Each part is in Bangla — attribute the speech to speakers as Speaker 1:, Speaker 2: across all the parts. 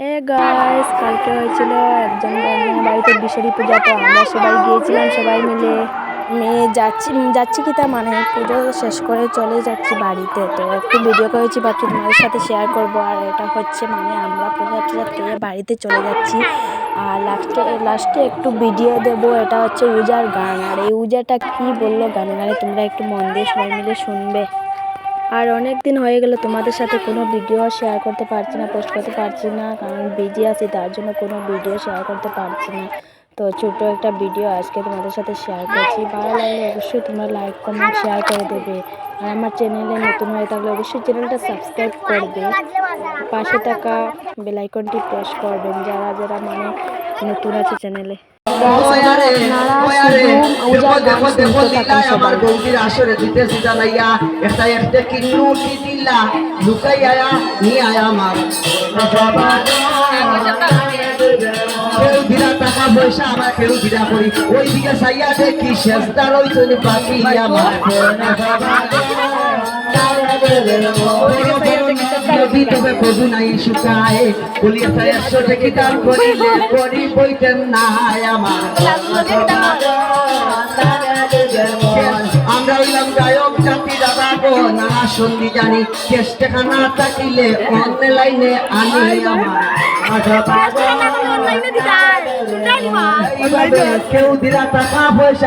Speaker 1: এ গাইস, কালকে হয়েছিল একজন বাড়িতে বিশ্বরী পূজা, তো আমরা সবাই গিয়েছিলাম সবাই মিলে। মেয়ে যাচ্ছি যাচ্ছি কি তা মানে পুজো শেষ করে চলে যাচ্ছি বাড়িতে। তো একটু ভিডিও করেছি ভাবছি তোমাদের সাথে শেয়ার করব। আর এটা হচ্ছে মানে আমরা পূজা টুজা খেয়ে বাড়িতে চলে যাচ্ছি। আর লাস্টে লাস্টে একটু ভিডিও দেব, এটা হচ্ছে উজার গান। আর এই উজাটা কি বলল গানে গানে তোমরা একটু মন দিয়ে সবাই মিলে শুনবে। আর অনেক দিন হয়ে গেল তোমাদের সাথে কোনো ভিডিও শেয়ার করতে পারছি না পোস্ট করতে পারছি না, কারণ বিজি আছি, তার জন্য কোনো ভিডিও শেয়ার করতে পারছি না। তো ছোট্ট একটা ভিডিও আজকে তোমাদের সাথে শেয়ার করছি। ভালো লাগলে অবশ্যই তোমরা লাইক কমেন্ট শেয়ার করে দেবে। আর আমার চ্যানেলে নতুন হয়ে থাকলে অবশ্যই চ্যানেলটা সাবস্ক্রাইব করবে। পাশে থাকা বেলাইকনটি প্রেস করবেন, যারা যারা মানে নতুন আছে চ্যানেলে
Speaker 2: আমার গৌরীর আসরে দিতে সিধা লাইয়া একটা একটা কিন্নু কি দিলা? লুকাই আয়া নি আয়া আমার কেউ দিলা টাকা পয়সা আমার কেউ করি। ওই দিকে সাইয়া দেখি শেষদার ওই পাখি আমার। তবে নাই শুকায় বলি একটা একশো থেকে দান করিলে করি বইতেন নাই আমার আমরা হইলাম গায়ক জাতি দাদা গো নানা সন্ধি জানি চেষ্টা না থাকিলে লাইনে আনি আমার। কেউ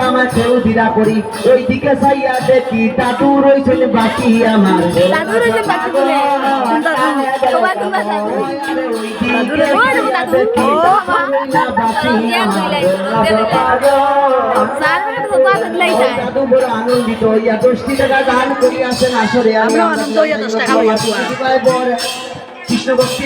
Speaker 2: আমার কেউ দিলা করি আমার আনন্দিত হইয়া টাকা দান করিয়াছেন আসরে আমি আনন্দ কৃষ্ণ ভক্তি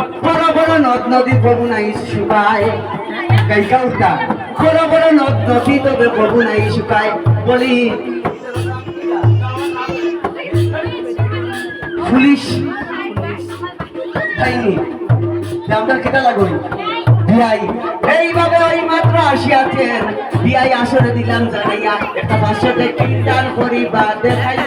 Speaker 2: নদ নদী প্রভু নাই শুকায় উঠা বড় বড় নদ নদী তবে প্রভু নাই শুকায় বলি আপনার কেটা আসিয়াছেন। আসরে দিলাম জানাইয়া, একটা কীর্তন করিবা দেখাইমু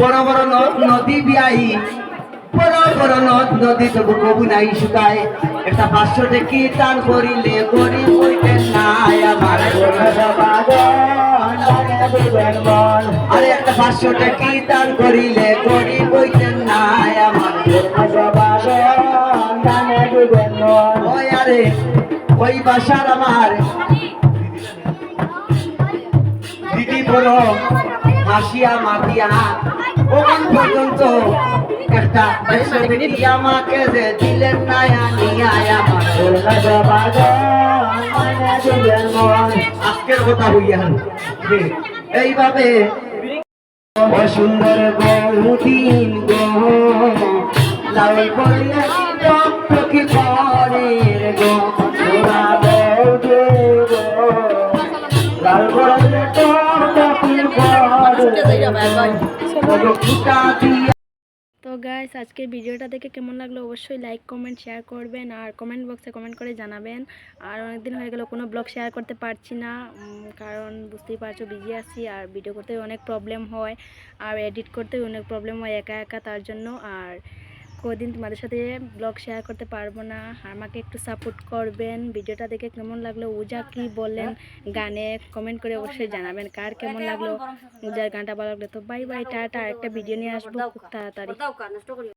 Speaker 2: বড় বড় নদ, নদী বিআই বড় বড় নদ, নদী তবু কবু নাই শুকায়। একটা ভাষ্যতে কীর্তন করিলে গরিব হইতে নাই। আমার আরে একটা ভাষ্যতে কীর্তন করিলে গরিব হইতে নাই। আমার ওই বাসার আমার। দিদি বড় হাসিয়া মাতিয়া। ওখান পর্যন্ত। একটা আমাকে যে দিলেন না আনিয়া আমার আজকের কথা হইয়া এইভাবে সুন্দর গৌদিন গো লাল করিয়া কি করে গো?
Speaker 1: তো গাইস আজকের ভিডিওটা দেখে কেমন লাগল অবশ্যই লাইক কমেন্ট শেয়ার করবেন আর কমেন্ট বক্সে কমেন্ট করে জানাবেন। আর অনেকদিন হয়ে গেল, কোনো ব্লগ শেয়ার করতে পারছি না কারণ বুঝতেই পারছ বিজি আছি আর ভিডিও করতে অনেক প্রবলেম হয়, আর এডিট করতে অনেক প্রবলেম হয় একা একা তার জন্য। আর কদিন তোমাদের সাথে ব্লগ শেয়ার করতে পারব না। আমাকে একটু সাপোর্ট করবেন। ভিডিওটা দেখে কেমন লাগল? উজা কি বললেন? গানে কমেন্ট করে অবশ্যই জানাবেন। কার কেমন লাগল? উজার গানটা ভালো লাগল তো বাই বাই টাটা। একটা ভিডিও নিয়ে আসব। খুব তাড়াতাড়ি।